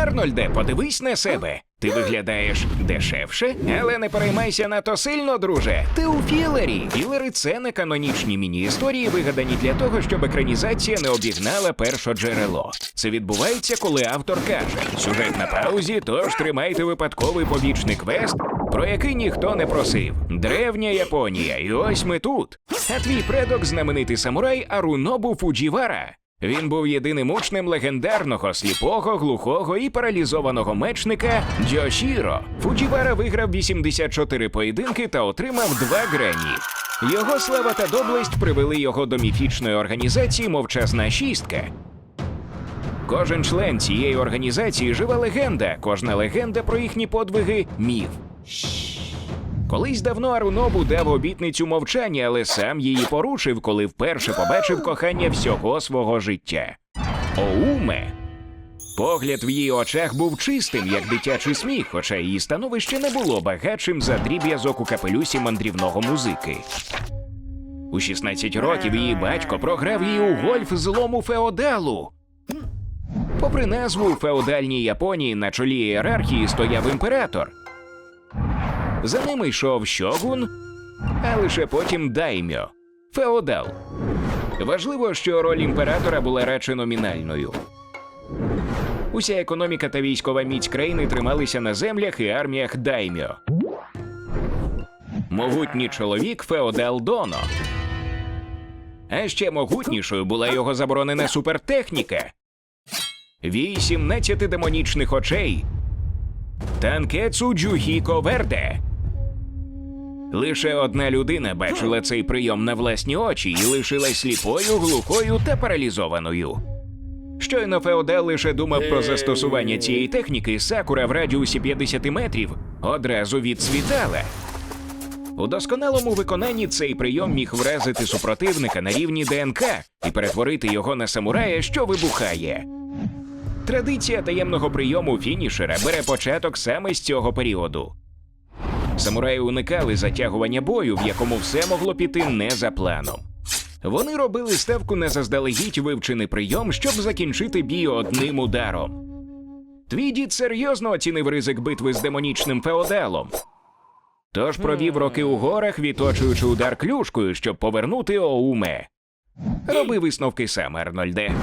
Арнольде, подивись на себе. Ти виглядаєш дешевше, але не переймайся надто сильно, друже. Ти у філері. Філери це не канонічні міні-історії, вигадані для того, щоб екранізація не обігнала перше джерело. Це відбувається, коли автор каже: сюжет на паузі, тож тримайте випадковий побічний квест, про який ніхто не просив. Древня Японія, і ось ми тут. А твій предок знаменитий самурай Арунобу Фуджівара. Він був єдиним учнем легендарного сліпого, глухого і паралізованого мечника Дьошіро. Фуджівара виграв 84 поєдинки та отримав два Гренні. Його слава та доблесть привели його до міфічної організації Мовчазна шістка. Кожен член цієї організації жива легенда, кожна легенда про їхні подвиги міф. Колись давно Арунобу дав обітницю мовчання, але сам її порушив, коли вперше побачив кохання всього свого життя. Оуме. Погляд в її очах був чистим, як дитячий сміх, хоча її становище не було багатшим за дріб'язок у капелюсі мандрівного музики. У 16 років її батько програв її у гольф злому феодалу. Попри назву у феодальній Японії на чолі ієрархії стояв імператор. За ними йшов щогун, а лише потім даймьо феодал. Важливо, що роль імператора була радше номінальною. Уся економіка та військова міць країни трималися на землях і арміях даймьо. Могутній чоловік феодал Доно. А ще могутнішою була його заборонена супертехніка. Вісімнадцяти демонічних очей. Танкецу Джухіко Верде. Лише одна людина бачила цей прийом на власні очі і лишилась сліпою, глухою та паралізованою. Щойно Феодал лише думав про застосування цієї техніки, сакура в радіусі 50 метрів одразу відцвітала. У досконалому виконанні цей прийом міг вразити супротивника на рівні ДНК і перетворити його на самурая, що вибухає. Традиція таємного прийому фінішера бере початок саме з цього періоду. Самураї уникали затягування бою, в якому все могло піти не за планом. Вони робили ставку на заздалегідь вивчений прийом, щоб закінчити бій одним ударом. Твій дід серйозно оцінив ризик битви з демонічним феодалом. Тож провів роки у горах, відточуючи удар клюшкою, щоб повернути Оуме. Роби висновки сам, Арнольде.